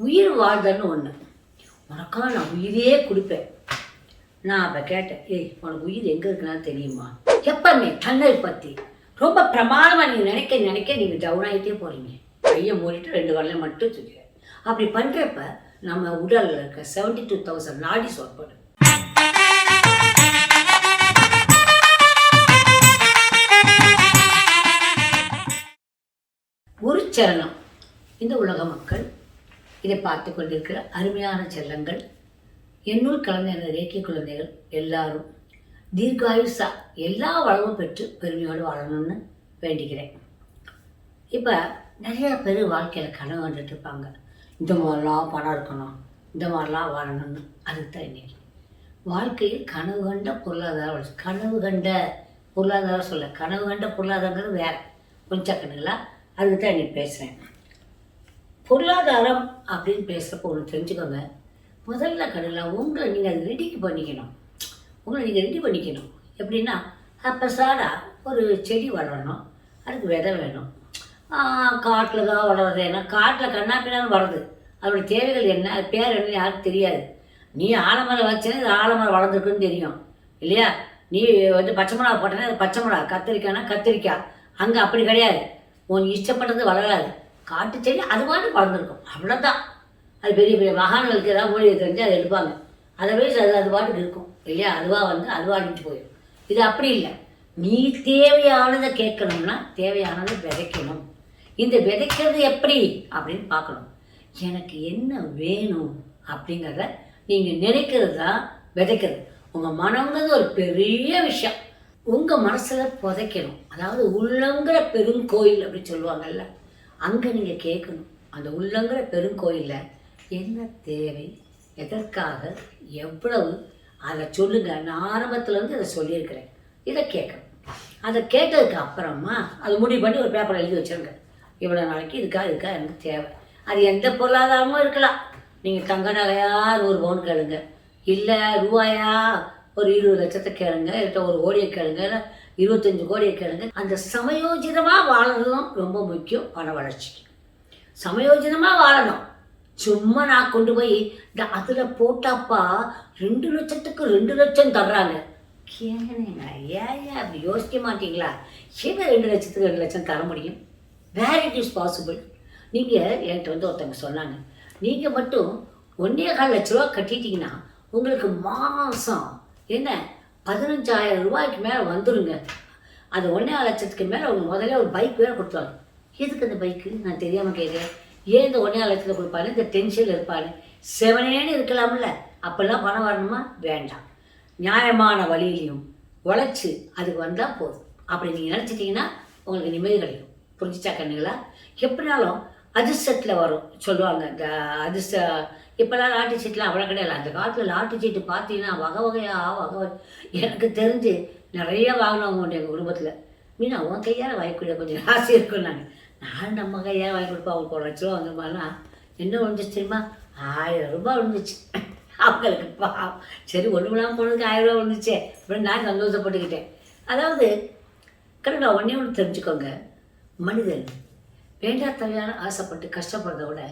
உயிர் வாழ்தல்னு ஒன்று உனக்காக நான் உயிரே கொடுப்பேன். நான் அப்போ கேட்டேன் ஏய் உனக்கு உயிர் எங்கே இருக்குன்னா தெரியுமா? எப்பவுமே தன்னை பற்றி ரொம்ப பிரமாதமாக நீங்கள் நினைக்க நினைக்க நீங்கள் டவுன் ஆகிட்டே போகிறீங்க கையை மூடிட்டு ரெண்டு வரலையும் மட்டும் சொல்லுவேன் அப்படி பண்ணுறப்ப நம்ம உடலில் இருக்க செவன்டி டூ தௌசண்ட் நாடி சொற்படும் ஒரு சரணம். இந்த உலக மக்கள் இதை பார்த்து கொண்டிருக்கிற அருமையான செல்லங்கள் என்னுள் கலந்த எனது ரேக்கிய குழந்தைகள் எல்லாரும் தீர்காயுசா எல்லா வளமும் பெற்று பெருமையோடு வாழணும்னு வேண்டிக்கிறேன் இப்போ நிறைய பேர் வாழ்க்கையில் கனவு வந்துட்டு இருப்பாங்க. இந்த மாதிரிலாம் பணம் இருக்கணும் இந்த மாதிரிலாம் வாழணும்னு. அதுக்கு தான் இன்னைக்கு. வாழ்க்கையில் கனவு கண்ட பொருளாதார வளர்ச்சி. கனவு கண்ட பொருளாதாரம் சொல்ல கனவு கண்ட பொருளாதாரங்கிறது வேறு. கொஞ்சம் கண்ணுங்களா? அதுக்கு தான் இன்னைக்கு பேசுகிறேன் பொருளாதாரம் அப்படின்னு பேசுகிறப்போ ஒன்று தெரிஞ்சுக்கோங்க. முதல்ல கடலில் உங்களை நீங்கள் ரெடி பண்ணிக்கணும். உங்களை நீங்கள் ரெடி பண்ணிக்கணும். எப்படின்னா அப்போ சாடா ஒரு செடி வளரணும். அதுக்கு விதை வேணும். காட்டில் தான் வளருது. ஏன்னா காட்டில் கண்ணா பின்னாலும் வளருது. அதோடய தேவைகள் என்ன அது பேர் என்ன யாருக்கும் தெரியாது. நீ ஆலமரம் வச்சேன்னா இது ஆலமரம் வளர்ந்துருக்குன்னு தெரியும். இல்லையா? நீ வந்து பச்சை மிளகா போட்டேன்னா அது பச்சை மிளகா. கத்திரிக்காய்னா கத்திரிக்காய் அங்கே அப்படி கிடையாது. உன் இஷ்டப்பட்டது வளராது. காட்டு செடி அது மாதிரி வளர்ந்துருக்கும் அவ்வளோதான் அது பெரிய பெரிய மகான்களுக்கு ஏதாவது மூலிகை தெரிஞ்சு அதை எடுப்பாங்க. அதை வயசு அது அது பாட்டுக்கு இருக்கும். இல்லையா? அதுவாக வந்து அதுவாக போயிடும். இது அப்படி இல்லை. நீ தேவையானதை கேட்கணும்னா தேவையானதை விதைக்கணும். இந்த விதைக்கிறது எப்படி அப்படின்னு பார்க்கணும். எனக்கு என்ன வேணும் அப்படிங்கிறத நீங்கள் நினைக்கிறது தான் விதைக்கிறது. உங்கள் மனங்கிறது ஒரு பெரிய விஷயம். உங்கள் மனசில் புதைக்கணும். அதாவது உள்ளங்கிற பெருங்கோயில் அப்படின்னு சொல்லுவாங்கல்ல. அங்கே நீங்கள் கேட்கணும். அந்த உள்ளங்கிற பெருங்கோயிலில் என்ன தேவை? எதற்காக? எவ்வளவு? அதை சொல்லுங்கள் நான் ஆரம்பத்துலேருந்து அதை சொல்லியிருக்கிறேன். இதை கேட்கணும். அதை கேட்டதுக்கு அப்புறமா அது முடிவு பண்ணி ஒரு பேப்பர் எழுதி வச்சிருங்க. இவ்வளோ நாளைக்கு இதுக்காக இதுக்காக எனக்கு தேவை. அது எந்த பொருளாதாரமும் இருக்கலாம். நீங்கள் தங்க நகையா நூறு பவுன் கேளுங்க. இல்லை ரூபாயா ஒரு இருபது லட்சத்தை கேளுங்க. இல்லை ஒரு ஓடியை கேளுங்க. இல்லை இருபத்தஞ்சு கோடியை கேளுங்க. அந்த சமயோஜிதமாக வாழணும் ரொம்ப முக்கியம் பண வளர்ச்சிக்கு. சமயோஜிதமாக வாழணும். சும்மா நான் கொண்டு போய் இந்த அதில் போட்டாப்பா ரெண்டு லட்சத்துக்கு ரெண்டு லட்சம் தர்றாங்க. கேளுங்க ஏன் அப்படி யோசிக்க மாட்டீங்களா? ஏன் ரெண்டு லட்சத்துக்கு ரெண்டு லட்சம் தர முடியும்? வேர் இட் இஸ் பாசிபிள் நீங்கள் என்கிட்ட வந்து ஒருத்தவங்க சொன்னாங்க. நீங்கள் மட்டும் ஒன்றே கால் லட்ச ரூபா கட்டிட்டீங்கன்னா உங்களுக்கு மாதம் என்ன? பதினஞ்சாயிரம் ரூபாய்க்கு மேலே வந்துருங்க. அது ஒன்றே லட்சத்துக்கு மேலே அவங்க முதல்ல ஒரு பைக் வேறு கொடுத்தாங்க எதுக்கு அந்த பைக்கு நான் தெரியாமல் கேட்குறேன் ஏன் இந்த ஒன்றே லட்சத்தில் கொடுப்பாரு இந்த டென்ஷனில் இருப்பாரு செவனேன்னு இருக்கலாம்ல. அப்போல்லாம் பணம் வரணுமா? வேண்டாம். நியாயமான வழியிலையும் உழைச்சி அதுக்கு வந்தால் போதும். அப்படி நீங்கள் நினச்சிட்டிங்கன்னா உங்களுக்கு நிம்மதி கிடைக்கும். புரிஞ்சிச்சா கண்ணுங்களா எப்படினாலும் அதிர்ஷ்டத்தில் வரும். சொல்லுவாங்க இந்த அதிர்ஷ்ட இப்போல்லாம் லாட்டரி சீட்லாம் அவ்வளோ கிடையாது. அந்த காலத்தில் லாட்டரி சீட்டு பார்த்தீங்கன்னா வகை வகையாக வகை வகை எனக்கு தெரிஞ்சு நிறைய வாங்கினவங்க உண்டு எங்கள் குடும்பத்தில். மீனா உன் கையால் வாங்கிக்கூடிய கொஞ்சம் ஆசை இருக்கும் நாங்கள் நான் நம்ம கையால் வாங்கி கொடுப்போம் அவங்களுக்கு ஒரு லட்ச ரூபா வந்துருமானா என்ன விழுந்துச்சு தெரியுமா? ஆயிரம் ரூபாய் விழுந்துச்சு. அவங்களுக்கு பா சரி ஒன்று விழாமல் போனதுக்கு ஆயிரம் ரூபாய் விழுந்துச்சே. அப்படின்னு நான் சந்தோஷப்பட்டுக்கிட்டேன். அதாவது கடவுளா ஒன்றே ஒன்று தெரிஞ்சுக்கோங்க. மனிதன் வேண்டா தேவையான ஆசைப்பட்டு கஷ்டப்படுறத விட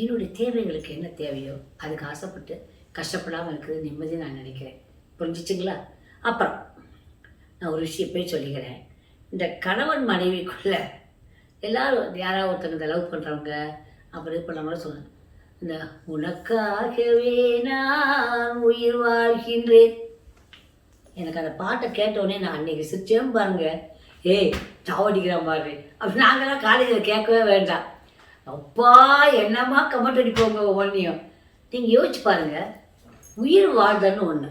என்னுடைய தேவைகளுக்கு என்ன தேவையோ அதுக்கு ஆசைப்பட்டு கஷ்டப்படாமல் இருக்கிறது நிம்மதி நான் நினைக்கிறேன். புரிஞ்சிச்சுங்களா? அப்புறம் நான் ஒரு விஷயம் போய் சொல்லிக்கிறேன். இந்த கணவன் மனைவிக்குள்ள எல்லாரும் யாராவது ஒருத்தங்க இந்த லவ் பண்ணுறவங்க அப்புறம் இது பண்ணவங்கள சொல்லுங்க இந்த உனக்காகவே நான் உயிர் வாழ்கின்றேன். எனக்கு அந்த பாட்டை கேட்டோடனே நான் அன்னைக்கு சிரிச்சேன் பாருங்க. ஏய் சாவடிக்கிறான் பாரு. அப்படி நாங்களாம் காலேஜில் கேட்கவே வேண்டாம். அப்பா என்னம்மா கமெண்ட் அடிப்போங்க ஒவ்வொன்றையும் நீங்கள் யோசிச்சு பாருங்க. உயிர் வாழ்தல்னு ஒன்று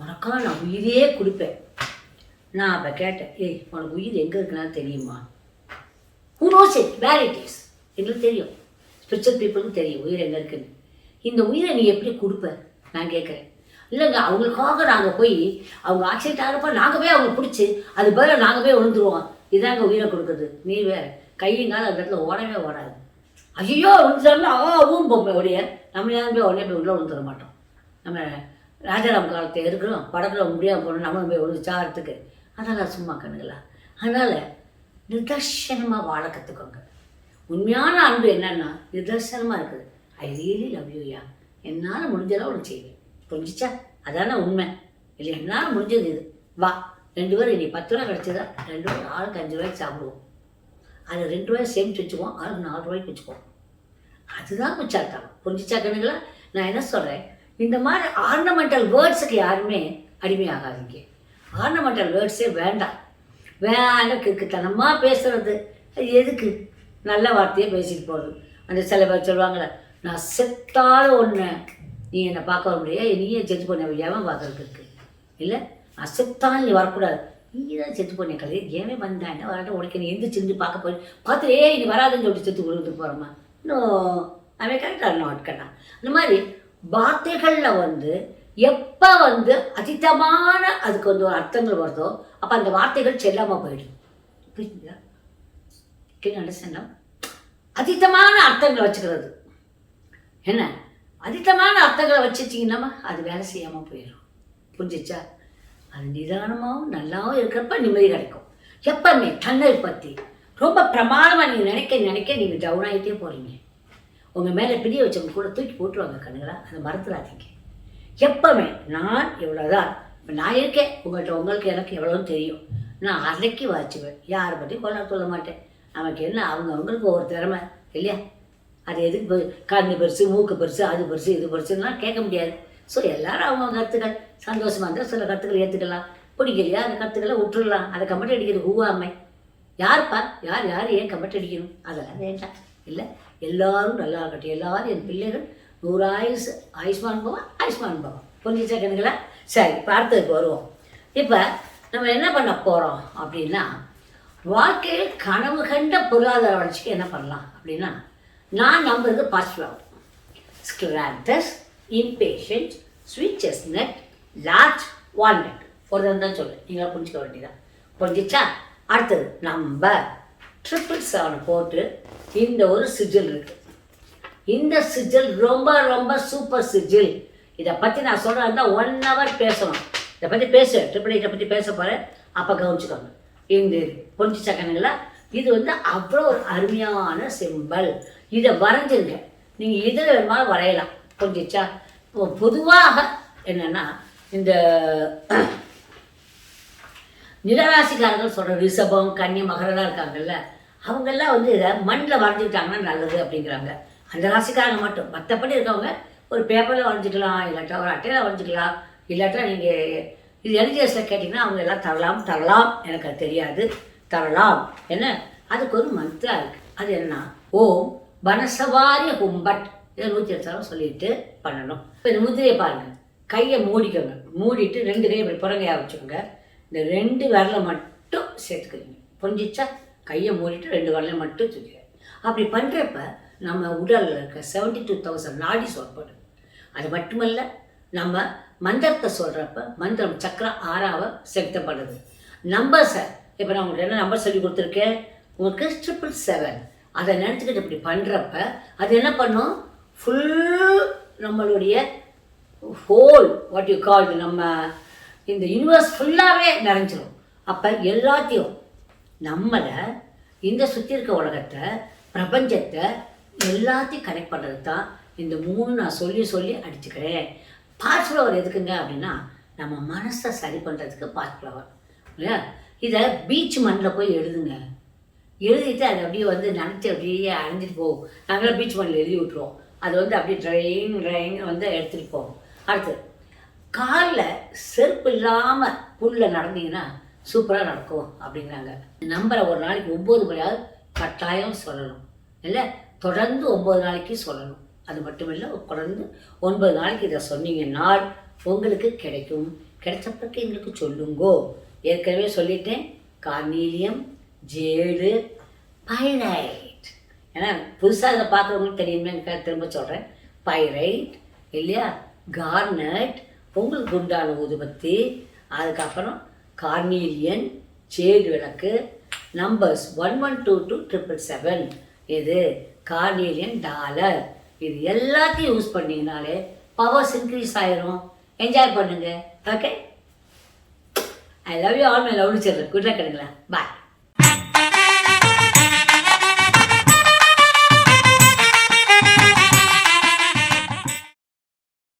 உனக்காக நான் உயிரே கொடுப்பேன். நான் அப்போ கேட்டேன் ஏய் உனக்கு உயிர் எங்கே இருக்குன்னா தெரியுமா? Who knows it where it is எங்களுக்கு தெரியும். ஸ்பிரிச்சுவல் பீப்புளுக்கு தெரியும் உயிர் எங்கே இருக்குன்னு. இந்த உயிரை நீ எப்படி கொடுப்ப? நான் கேட்குறேன் இல்லைங்க அவங்களுக்காக நாங்கள் போய் அவங்க ஆக்சிடென்ட் ஆகிறப்ப நாங்கள் போய் அவங்க பிடிச்சி அது பதிலாக நாங்கள் போய் விழுந்துருவோம் இதாங்க உயிரை கொடுக்குறது. நீ வேறு கையங்கால அந்த இடத்துல ஓடவே ஓடாது. ஐயோ விழுந்துட்டாருன்னா ஆவும் பொம்மை ஒழிய. நம்ம யாரும் போய் உடனே போய் உள்ளே விழுந்துட மாட்டோம். நம்ம ராஜாராம் காலத்தை இருக்கிறோம். படத்தில் முடியாமல் போகணும் நம்மளும் போய் விழுந்து சாகிறதுக்கு. அதெல்லாம் சும்மா கண்ணுங்களா? அதனால் நிதர்சனமாக வாழ கற்றுக்கோங்க உண்மையான அன்பு என்னன்னா நிதர்சனமாக இருக்குது. ஐ ரியலி லவ் யூயா என்னால் முடிஞ்சதெல்லாம் ஒன்று செய்வேன். புரிஞ்சிச்சா? அதானே உண்மை. இல்லை என்னால் முடிஞ்சது இது. வா. ரெண்டு பேரும் இனி பத்து ரூபா கிடச்சதா? ரெண்டு பேரும் ஆளுக்கு அஞ்சு ரூபாய்க்கு சாப்பிடுவோம். அது ரெண்டு ரூபாய் சேமிச்சு வச்சுக்குவோம். ஆளுக்கு நாலு ரூபாய்க்கு வச்சுக்குவோம். அதுதான் முச்சாட்டம் புரிஞ்சிச்சா கண்ணுங்களா நான் என்ன சொல்கிறேன் இந்த மாதிரி ஆர்னமெண்டல் வேர்ட்ஸுக்கு யாருமே அடிமையாகாதீங்க. ஆர்னமெண்டல் வேர்ட்ஸே வேண்டாம். வேண்டாம் கிறுக்குத்தனமாக பேசுறது. அது எதுக்கு? நல்ல வார்த்தையே பேசிட்டு போகுது அந்த சில பேர் சொல்லுவாங்களே நான் செத்தாலும் ஒன்று நீ என்னை பார்க்க வர முடியாது. நீயே செத்து பண்ண ஏன் பார்க்கறதுக்கு? இல்லை நான் செத்தாலும் நீ வரக்கூடாது. நீ தான் செத்து பண்ண கதை ஏன் வந்தேன் என்ன வரட்டும் உனக்கு? நீ எந்த செஞ்சு பார்க்க போய் பார்த்து ஏய் நீ வராதுன்னு சொல்லிட்டு செத்து கொடுத்துட்டு போகிறோமா இன்னும் அவன் கரெக்டாக நாட் கண்ணா அந்த மாதிரி வார்த்தைகளில் வந்து எப்போ வந்து அதிதமான அதுக்கு வந்து ஒரு அர்த்தங்கள் வருதோ அப்போ அந்த வார்த்தைகள் செல்லாமல் போயிடும். புரியுதுங்களா கேன் அண்டர்ஸ்டாண்ட் அதிதமான அர்த்தங்களை வச்சுக்கிறது. என்ன? அதிதமான அர்த்தங்களை வச்சுச்சிங்கன்னா அது வேலை செய்யாமல் போயிடும். புரிஞ்சிச்சா? அது நிதானமாகவும் நல்லாவும் இருக்கிறப்ப நிம்மதி கிடைக்கும். எப்பவுமே தன்னை பற்றி ரொம்ப பிரமாதமாக நீங்கள் நினைக்க நினைக்க நீங்கள் டவுன் ஆகிட்டே போகிறீங்க உங்கள் மேலே பிரிய வச்சவங்க கூட தூக்கி போட்டுருவாங்க கண்ணுங்களா அதை மறந்துடாதீங்க. எப்பவுமே நான் இவ்வளோதான் இப்போ நான் இருக்கேன். உங்கள்கிட்ட உங்களுக்கு எனக்கு எவ்வளோன்னு தெரியும். நான் அரைக்கி வாச்சுவேன். யாரை பற்றி கொள்ள சொல்ல மாட்டேன். நமக்கு என்ன அவங்க அவங்களுக்கு ஒவ்வொரு திறமை இல்லையா? அது எதுக்கு பெரு- கண்ணு பெருசு மூக்கு பெருசு அது பெருசு இது பெருசுலாம் கேட்க முடியாது. ஸோ எல்லாரும் அவங்க கருத்துக்கள். சந்தோஷமாக இருந்தால் சில கருத்துக்களை ஏற்றுக்கலாம் பிடிக்கலையா அந்த கருத்துக்களை விட்டுடலாம் அதை கம்பெனி அடிக்கிறது ஹூவாமை யாருப்பா யார் யார் ஏன் கமெண்ட் அடிக்கணும்? அதெல்லாம் வேண்டாம். இல்லை? எல்லாரும் நல்லா இருக்கட்டும். எல்லாரும் என் பிள்ளைகள் நூறு ஆயுசு ஆயுஷ்மான் பவன் ஆயுஷ்மான் பவன். புரிஞ்சிச்சா கணக்கில் சரி இப்போ வருவோம். இப்போ நம்ம என்ன பண்ண போகிறோம் அப்படின்னா வாழ்க்கையில் கனவு கண்ட பொருளாதார வளர்ச்சிக்கு என்ன பண்ணலாம் அப்படின்னா நான் நம்புறது பாசிட்டிவாகும் ஸ்கிராண்டஸ் impatient sweet net large walnut ஒரு தான் சொல்லுவேன் நீங்களா புரிஞ்சுக்க வேண்டியதான் புரிஞ்சிச்சா? அடுத்தது நம்ம ட்ரிபிள் செவன் போட்டு இந்த ஒரு சிஜில் இருக்கு. இந்த சிஜில் ரொம்ப ரொம்ப சூப்பர் சிஜில் இதை பற்றி நான் சொல்கிறதா ஒன் ஹவர் பேசணும். இதை பற்றி பேச ட்ரிபிள் எயிட்டை பற்றி பேச போகிறேன் அப்போ கவனிச்சுக்கோங்க. இந்த கொஞ்சம் கண்ணுங்களா இது வந்து அவ்வளோ ஒரு அருமையான சிம்பல் இதை வரைஞ்சிருங்க. நீங்கள் இதில் வேணுமாலும் வரையலாம். புரிஞ்சிச்சா? பொதுவாக என்னென்னா இந்த நிலராசிக்காரர்கள் சொல்கிற ரிஷபம் கன்னி மகரெல்லாம் இருக்காங்கல்ல அவங்கெல்லாம் வந்து இதை மண்ணில் வரைஞ்சிக்கிட்டாங்கன்னா நல்லது அப்படிங்கிறாங்க. அந்த ராசிக்காரங்க மட்டும். மற்றபடி இருக்கவங்க ஒரு பேப்பரில் வரைஞ்சிக்கலாம் இல்லாட்டா ஒரு அட்டையில் வரைஞ்சிக்கலாம் இல்லாட்டா நீங்கள் இது எல்ஜிஎஸில் கேட்டிங்கன்னா அவங்க எல்லாம் தரலாம் தரலாம். எனக்கு அது தெரியாது. தரலாம். என்ன? அதுக்கு ஒரு மந்த்ரா இருக்குது அது என்ன? ஓம் வனசவாரிய கும்பட். இதை நூற்றி எட்டு சொல்லிட்டு பண்ணணும். இப்போ இந்த முதிரையை பாருங்கள் கையை மூடிக்கோங்க. மூடிட்டு ரெண்டு கையை இப்படி புறங்கையாக வச்சுக்கோங்க. இந்த ரெண்டு விரலை மட்டும் சேர்த்துக்கிறீங்க. புரிஞ்சிச்சா? கையை மூடிட்டு ரெண்டு விரலை மட்டும் தூக்கிறேன் அப்படி பண்ணுறப்ப நம்ம உடலில் இருக்க செவன்டி டூ தௌசண்ட் நாடி சொல்லப்படும் அது மட்டுமல்ல நம்ம மந்திரத்தை சொல்கிறப்ப மந்திரம் சக்கரம் ஆறாவை செலுத்தப்படுது. நம்பர்ஸை இப்போ நான் உங்களுக்கு என்ன நம்பர் சொல்லி கொடுத்துருக்கேன்? உங்களுக்கு ட்ரிபிள் செவன் அதை நினச்சிக்கிட்டு இப்படி பண்ணுறப்ப அது என்ன பண்ணும்? ஃபுல் நம்மளுடைய ஹோல் வாட் யூ கால் நம்ம இந்த யூனிவர்ஸ் ஃபுல்லாகவே நிறைஞ்சிடும் அப்போ எல்லாத்தையும் நம்மளை இந்த சுற்றி இருக்க உலகத்தை பிரபஞ்சத்தை எல்லாத்தையும் கனெக்ட் பண்ணுறது தான் இந்த மூணு நான் சொல்லி சொல்லி அடிச்சுக்கிறேன். பார்ட் ஃப்ளவர் எதுக்குங்க அப்படின்னா நம்ம மனசை சரி பண்ணுறதுக்கு பார்ட் ஃப்ளவர் இல்லையா? இதை பீச் மண்ணில் போய் எழுதுங்க. எழுதிட்டு அது அப்படியே வந்து நினச்சி அப்படியே அடைஞ்சிட்டு போகும். நாங்களாம் பீச் மண்ணில் எழுதி விட்ருவோம் அது வந்து அப்படியே ட்ரைங் ட்ரைங் வந்து எடுத்துகிட்டு போகும். அடுத்து காலில் செருப்பு இல்லாமல் புல்ல நடந்தீங்கன்னா சூப்பராக நடக்கும் அப்படிங்கிறாங்க நம்பரை ஒரு நாளைக்கு ஒம்பது முறையாவது கட்டாயம் சொல்லணும். இல்லை தொடர்ந்து ஒம்பது நாளைக்கு சொல்லணும். அது மட்டும் இல்லை தொடர்ந்து ஒன்பது நாளைக்கு இதை சொன்னீங்கன்னா உங்களுக்கு கிடைக்கும். கிடைச்ச பிறகு எங்களுக்கு சொல்லுங்கோ. ஏற்கனவே சொல்லிட்டேன். Carnelian jade pyrite. ஏன்னா புதுசாக இதை பார்க்குறவங்களுக்கு தெரியுமே திரும்ப சொல்கிறேன் பைரைட் இல்லையா? கார்னட் பொங்கல் குண்டான ஊதுபத்தி அதுக்கப்புறம் கார்னீலியன் சேடு விளக்கு numbers one one two two triple seven இது கார்னீலியன் டாலர் இது எல்லாத்தையும் யூஸ் பண்ணிங்கனாலே பவர்ஸ் இன்க்ரீஸ் ஆயிரும். என்ஜாய் பண்ணுங்க. Okay I love you all my love children good luck bye